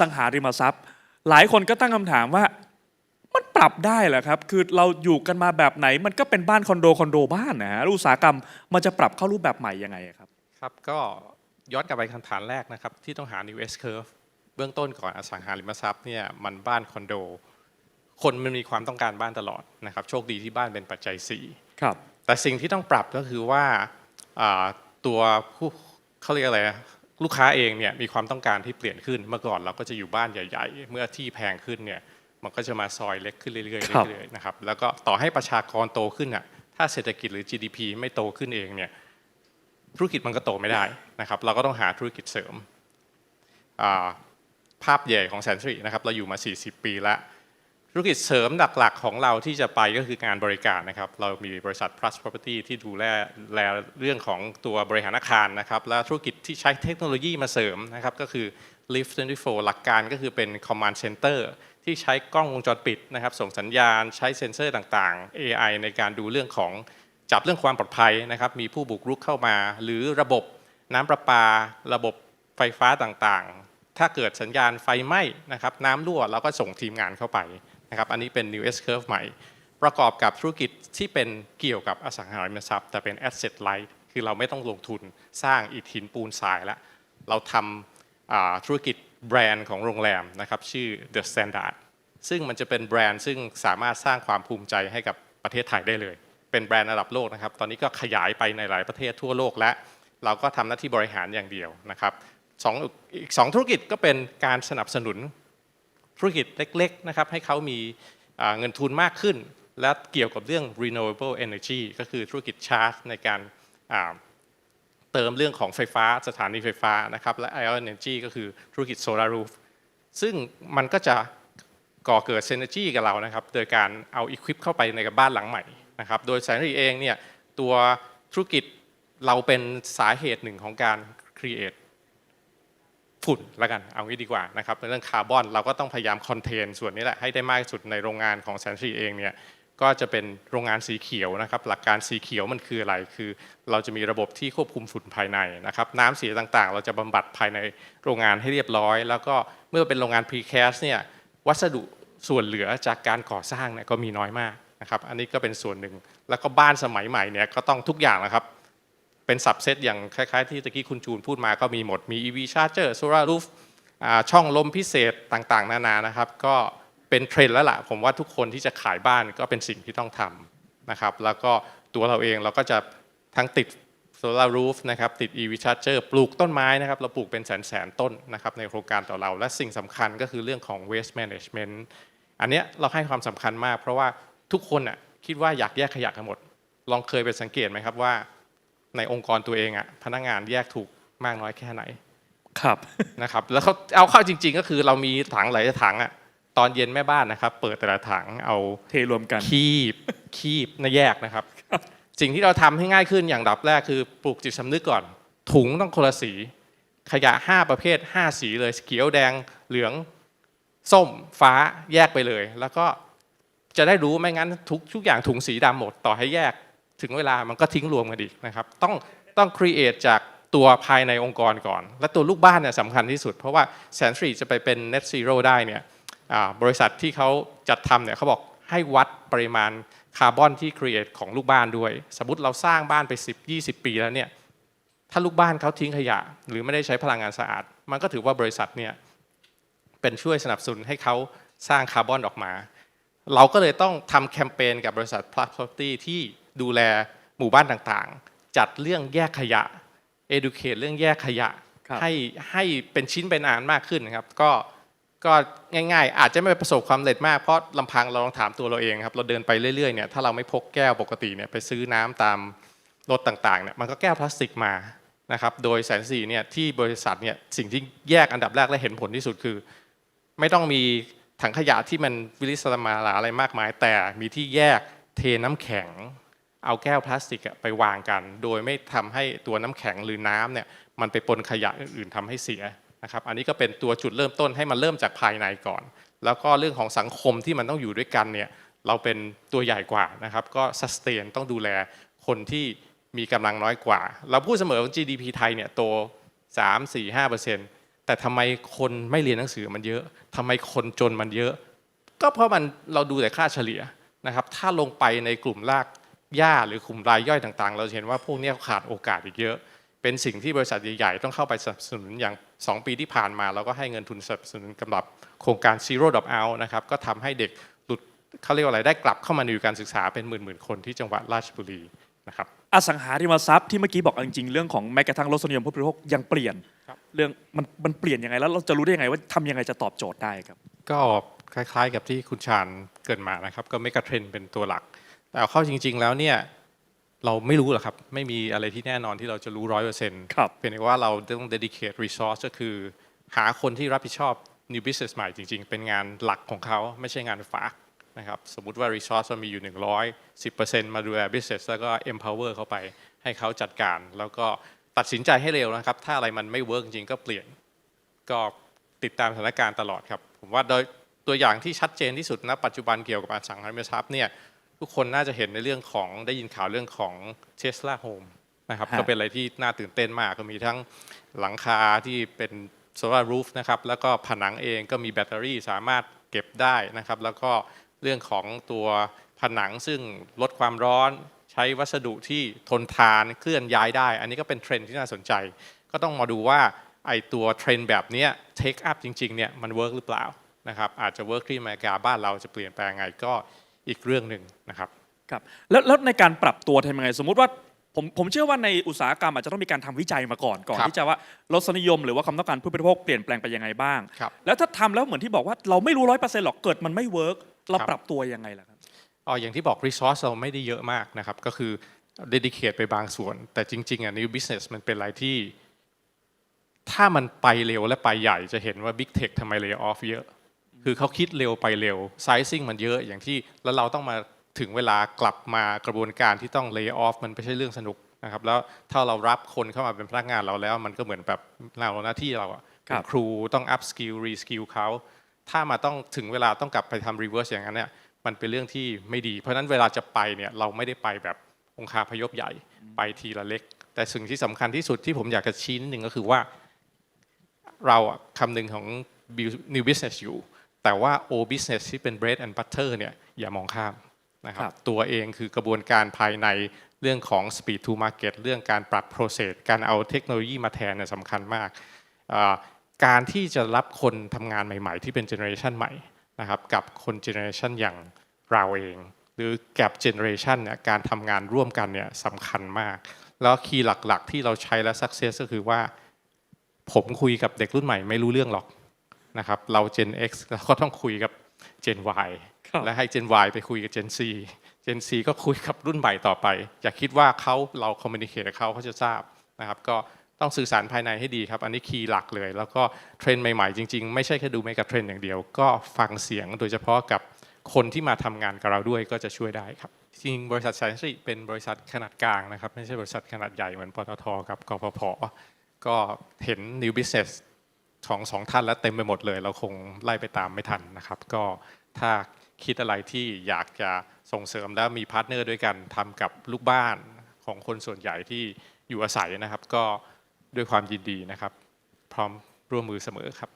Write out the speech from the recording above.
สังหาริมทรัพย์ หลายคนก็ตั้งคำถามว่า มันปรับได้เหรอครับ คือเราอยู่กันมาแบบไหน มันก็เป็นบ้านคอนโดคอนโดบ้านนะฮะแล้วอุตสาหกรรมมันจะปรับเข้ารูปแบบใหม่ยังไงอะครับ ครับก็ย้อนกลับไปคำถามแรกนะครับ ที่ต้องหา new S curve เบื้องต้นก่อนอสังหาริมทรัพย์เนี่ยมันบ้านคอนโด คนมันมีความต้องการบ้านตลอดนะครับ โชคดีที่บ้านเป็นปัจจัย4ครับแต่สิ่งที่ต้องปรับก็คือว่าอ่าตัวผู้เขาเรียกอะไรนะ ลูกค้าเองเนี่ยมีความต้องการที่เปลี่ยนขึ้นเมื่อก่อนเราก็จะอยู่บ้านใหญ่ ๆ เมื่อที่แพงขึ้นเนี่ยมันก็จะมาซอยเล็กขึ้นเรื่อยๆครับเรื่อยๆนะครับแล้วก็ต่อให้ประชากรโตขึ้นอะถ้าเศรษฐกิจหรือ GDP ไม่โตขึ้นเองเนี่ยธุรกิจมันก็โตไม่ได้นะครับ เราก็ต้องหาธุรกิจเสริมอ่าภาพใหญ่ของแสนสิรินะครับ เราอยู่มา 40 ปีแล้ว ธุรกิจเสริมหลักๆของเราที่จะไปก็คืองานบริการนะครับ เรามีบริษัท plus property ที่ดูแลแลเรื่องของตัวบริหารอาคารนะครับ และธุรกิจที่ใช้เทคโนโลยีมาเสริมนะครับ ก็คือ Lift 24 หลักการก็คือเป็น command center ที่ใช้กล้องวงจรปิดนะครับ ส่งสัญญาณใช้เซ็นเซอร์ต่างๆ AI ในการดูเรื่องของจับเรื่องความปลอดภัยนะครับ มีผู้บุกรุกเข้ามา หรือระบบน้ำประปา ระบบไฟฟ้าต่างๆ ถ้าเกิดสัญญาณไฟไหม้นะครับน้ำรั่วเราก็ส่งทีมงานเข้าไป นะครับอันนี้เป็น New S Curve ใหม่ ประกอบกับธุรกิจที่เป็นเกี่ยวกับอสังหาริมทรัพย์ แต่เป็น Asset Light คือเราไม่ต้องลงทุนสร้างอิฐหินปูนทรายแล้วเราทำธุรกิจแบรนด์ของโรงแรมนะครับชื่อ The Standard ซึ่งมันจะเป็นแบรนด์ซึ่งสามารถสร้างความภูมิใจให้กับประเทศไทยได้เลย เป็นแบรนด์ระดับโลกนะครับ ตอนนี้ก็ขยายไปในหลายประเทศทั่วโลกและ เราก็ทำหน้าที่บริหารอย่างเดียวนะครับสองอีกสองธุรกิจก็เป็นการสนับสนุน ธุรกิจเล็กๆนะครับให้เขามีเงินทุนมากขึ้น และเกี่ยวกับเรื่อง renewable energy ก็คือธุรกิจชาร์จในการเติมเรื่องของไฟฟ้าสถานีไฟฟ้านะครับและ ion energy ก็คือธุรกิจ solar roof ซึ่งมันก็จะก่อเกิด synergy กับเรานะครับโดยการเอา equip เข้าไปในกับบ้านหลังใหม่นะครับโดยแสนรีเองเนี่ยตัวธุรกิจเราเป็นสาเหตุหนึ่งของการ create ฝุ่นละกันเอางี้ดีกว่านะครับในเรื่องคาร์บอนเราก็ต้องพยายามคอนเทนส่วนนี้แหละให้ได้มากที่สุดในโรงงานของแสนทรีเองเนี่ยก็จะเป็นโรงงานสีเขียวนะครับ หลักการสีเขียวมันคืออะไรคือ เราจะมีระบบที่ควบคุมฝุ่นภายในนะครับน้ำเสียต่างๆ เราจะบำบัดภายในโรงงานให้เรียบร้อย แล้วก็เมื่อเป็นโรงงาน precast เนี่ยวัสดุส่วนเหลือจากการก่อสร้างเนี่ยก็มีน้อยมากนะครับ อันนี้ก็เป็นส่วนหนึ่ง แล้วก็บ้านสมัยใหม่เนี่ยก็ต้องทุกอย่างนะครับ เป็นสับเซตอย่างคล้ายๆ ที่ตะกี้คุณจูนพูดมาก็มีหมด มี EV Charger Solar Roof ช่องลมพิเศษต่างๆ นานานะครับ ก็เป็นเทรนด์แล้วล่ะ ผมว่าทุกคนที่จะขายบ้านก็เป็นสิ่งที่ต้องทำนะครับ แล้วก็ตัวเราเองเราก็จะทั้งติด Solar Roof นะครับ ติด EV Charger ปลูกต้นไม้นะครับ เราปลูกเป็นแสนๆ ต้นนะครับในโครงการต่อเรา และสิ่งสำคัญก็คือเรื่องของ Waste Management อันเนี้ยเราให้ความสำคัญมาก เพราะว่าทุกคนอะคิดว่าอยากแยกขยะกันหมด ลองเคยไปสังเกตไหมครับว่า ในองค์กรตัวเองอะพนักงานแยกถูกมากน้อยแค่ไหนครับนะครับ แล้วเขาเอาเข้าจริง ๆ ก็คือเรามีถังหลายถังอะตอนเย็นแม่บ้านนะครับ เปิดแต่ละถังเอาเทรวมกันคีบคีบนะแยกนะครับ สิ่งที่เราทำให้ง่ายขึ้นอย่างดับแรกคือปลูกจิตสำนึกก่อน ถุงต้องคนละสี ขยะ 5 ประเภท 5 สีเลยเขียวแดงเหลืองส้มฟ้าแยกไปเลย แล้วก็จะได้รู้ไม่งั้นทุกทุกอย่างถุงสีดำหมดต่อให้แยก ถึงเวลามันก็ทิ้งรวมกันอีกนะครับต้องต้อง create จากตัวภายในองค์กรก่อน และตัวลูกบ้านเนี่ยสำคัญที่สุด เพราะว่าแสนสตรีจะไปเป็น net zero ได้เนี่ยบริษัทที่เขาจัดทำเนี่ยเขาบอกให้วัดปริมาณคาร์บอนที่ create ของลูกบ้านด้วย สมมติเราสร้างบ้านไป 10 20 ปีแล้วเนี่ยถ้าลูกบ้านเขาทิ้งขยะ หรือไม่ได้ใช้พลังงานสะอาด มันก็ถือว่าบริษัทเนี่ยเป็นช่วยสนับสนุนให้เขาสร้างคาร์บอนออกมา เราก็เลยต้องทำแคมเปญกับบริษัท Plus Property ที่ ดูแลหมู่บ้านต่างๆ จัดเรื่องแยกขยะ educate เรื่องแยกขยะครับให้ให้เป็นชิ้นเป็นอันมากขึ้นนะครับก็ก็ง่ายๆ อาจจะไม่ประสบความสำเร็จมากเพราะลำพังเราลองถามตัวเราเองครับ เราเดินไปเรื่อยๆเนี่ยถ้าเราไม่พกแก้วปกติเนี่ยไปซื้อน้ำตามรถต่างๆเนี่ยมันก็แก้วพลาสติกมานะครับโดยแสนสีเนี่ยที่บริษัทเนี่ยสิ่งที่แยกอันดับแรกและเห็นผลที่สุดคือ ไม่ต้องมีถังขยะที่มันวิลิสมาลาอะไรมากมาย แต่มีที่แยกเทน้ำแข็ง เอาแก้วพลาสติกไปวางกัน โดยไม่ทำให้ตัวน้ำแข็งหรือน้ำเนี่ยมันไปปนขยะอื่นๆทำให้เสียนะครับ อันนี้ก็เป็นตัวจุดเริ่มต้นให้มันเริ่มจากภายในก่อน แล้วก็เรื่องของสังคมที่มันต้องอยู่ด้วยกันเนี่ยเราเป็นตัวใหญ่กว่านะครับ ก็สแตนต้องดูแลคนที่มีกำลังน้อยกว่า เราพูดเสมอว่า GDP ไทยเนี่ยโต 3 4 5แต่ทำไมคนไม่เรียนหนังสือมันเยอะทำไมคนจนมันเยอะ ก็เพราะมันเราดูแต่ค่าเฉลี่ยนะครับ ถ้าลงไปในกลุ่มราก หญ้าหรือกลุ่มรายย่อยต่างๆ เราจะเห็นว่าพวกเนี้ยขาดโอกาสอีกเยอะ เป็นสิ่งที่บริษัทใหญ่ๆ ต้องเข้าไปสนับสนุนอย่าง 2 ปีที่ผ่านมา เราก็ให้เงินทุนสนับสนุนกำลับโครงการ Zero Drop Out นะครับก็ทำให้เด็กหลุดเขาเรียกว่าอะไรได้กลับเข้ามาในการศึกษาเป็นหมื่นๆคนที่จังหวัดราชบุรีนะครับอสังหาริมทรัพย์ที่เมื่อกี้บอกเอาจริงๆเรื่องของแม้กระทั่งรสนิยมผู้บริโภคยังเปลี่ยนครับเรื่องมันมันเปลี่ยนยังไงแล้วเราจะรู้ได้ยังไงว่าทำยังไงจะตอบโจทย์ได้ครับ ก็คล้ายๆกับที่คุณชาญเกรินมานะครับ ก็เมกะเทรนเป็นตัวหลัก แต่เอาเข้าจริง ๆ แล้วเนี่ยเราไม่รู้หรอกครับ ไม่มีอะไรที่แน่นอนที่เราจะรู้ร้อยเปอร์เซ็นต์ครับเพียงแต่ว่าเราต้อง dedicate resource ก็คือ หาคนที่รับผิดชอบ new business ใหม่จริง ๆ เป็นงานหลักของเขาไม่ใช่งานฝากนะครับสมมุติว่า resource เรามีอยู่ 100 10%มาดูแล business แล้วก็ empower เขาไปให้เขาจัดการ แล้วก็ตัดสินใจให้เร็วนะครับ ถ้าอะไรมันไม่ work จริงๆก็เปลี่ยน ก็ติดตามสถานการณ์ตลอดครับ ผมว่าโดยตัวอย่างที่ชัดเจนที่สุดณปัจจุบันเกี่ยวกับอสังหาริมทรัพย์เนี่ย ทุกคนน่าจะเห็นในเรื่องของได้ยินข่าวเรื่องของ Tesla Home นะครับฮะก็เป็นอะไรที่น่าตื่นเต้นมากก็มีทั้งหลังคาที่เป็นโซลารูฟนะครับแล้วก็ผนังเองก็มีแบตเตอรี่สามารถเก็บได้นะครับแล้วก็เรื่องของตัวผนังซึ่งลดความร้อนใช้วัสดุที่ทนทานเคลื่อนย้ายได้ อันนี้ก็เป็นเทรนด์ที่น่าสนใจ ก็ต้องมาดูว่าไอตัวเทรนด์แบบเนี้ย take up จริงๆเนี่ยมันเวิร์กหรือเปล่านะครับอาจจะเวิร์กที่อเมริกาบ้านเราจะเปลี่ยนแปลงไงก็ อีกเรื่องหนึ่งนะครับครับแล้วแล้วในการปรับตัวทำยังไง สมมุติว่าผมผมเชื่อว่าในอุตสาหกรรมอาจจะต้องมีการทำวิจัยมาก่อนก่อน ครับที่จะว่ารสนิยมหรือว่าความต้องการผู้บริโภคเปลี่ยนแปลงไปยังไงบ้าง ครับแล้วถ้าทำแล้วเหมือนที่บอกว่าเราไม่รู้ร้อยเปอร์เซ็นต์หรอกเกิดมันไม่เวิร์กเราครับ ปรับตัวยังไงล่ะครับ อ๋ออย่างที่บอก resource เราไม่ได้เยอะมากนะครับก็คือ dedicate ไปบางส่วน แต่จริงๆอะ new business มันเป็นอะไรที่ ถ้ามันไปเร็วและไปใหญ่จะเห็นว่า big tech ทำไม lay off เยอะ คือเขาคิดเร็วไปเร็ว sizing มันเยอะอย่างที่แล้วเราต้องมาถึงเวลากลับมากระบวนการที่ต้อง lay off มันไม่ใช่เรื่องสนุกนะครับแล้วถ้าเรารับคนเข้ามาเป็นพนักงานเราแล้ว มันก็เหมือนแบบเราหน้าที่เราอะครัเป็บนครูต้อง up skill re skill เขาถ้ามาต้องถึงเวลาต้องกลับไปทำ reverse อย่างนั้นเนี่ยมันเป็นเรื่องที่ไม่ดี เพราะฉะนั้นเวลาจะไปเนี่ยเราไม่ได้ไปแบบองคาพยพใหญ่ไปทีละเล็ก แต่สิ่งที่สำคัญที่สุดที่ผมอยากจะชี้นิดหนึ่งก็คือว่า เราอะคำหนึ่งของ build- new business อยู่ แต่ว่า old business ที่เป็น bread and butter เนี่ยอย่ามองข้ามนะครับครับตัวเองคือกระบวนการภายในเรื่องของ speed to market เรื่องการปรับ process การเอาเทคโนโลยีมาแทนเนี่ยสำคัญมากอ่าการที่จะรับคนทำงานใหม่ ๆ ที่เป็นเจเนอเรชันใหม่นะครับกับคนเจเนอเรชันอย่างเราเอง หรือแก p เจเนอเรชันเนี่ยการทำงานร่วมกันเนี่ยสำคัญมาก แล้วคีย์หลักๆ ที่เราใช้และ success ก็คือว่า ผมคุยกับเด็กรุ่นใหม่ไม่รู้เรื่องหรอก นะครับเรา Gen X เราก็ต้องคุยกับ Gen Y ครับและให้ Gen Y ไปคุยกับ Gen Z Gen Z ก็คุยกับรุ่นใหม่ต่อไป อย่าคิดว่าเขาเราคอมมิ n นิเค e กับเขาเขาจะทราบนะครับก็ต้องสื่อสารภายในให้ดีครับ อันนี้คีย์หลักเลย แล้วก็เทรนด์ใหม่ๆ จริงๆ ไม่ใช่แค่ดูเมกะเทรนด์อย่างเดียว ก็ฟังเสียงโดยเฉพาะกับคนที่มาทำงานกับเราด้วยก็จะช่วยได้ครับ จริงๆบริษัทแสนสิริเป็นบริษัทขนาดกลางนะครับ ไม่ใช่บริษัทขนาดใหญ่เหมือนปตทกับกฟผก็เห็น new business ของสองท่านแล้วเต็มไปหมดเลย เราคงไล่ไปตามไม่ทันนะครับ ก็ถ้าคิดอะไรที่อยากจะส่งเสริมแล้วมีพาร์ทเนอร์ด้วยกันทำกับลูกบ้านของคนส่วนใหญ่ที่อยู่อาศัยนะครับ ก็ด้วยความยินดีนะครับ พร้อมร่วมมือเสมอครับ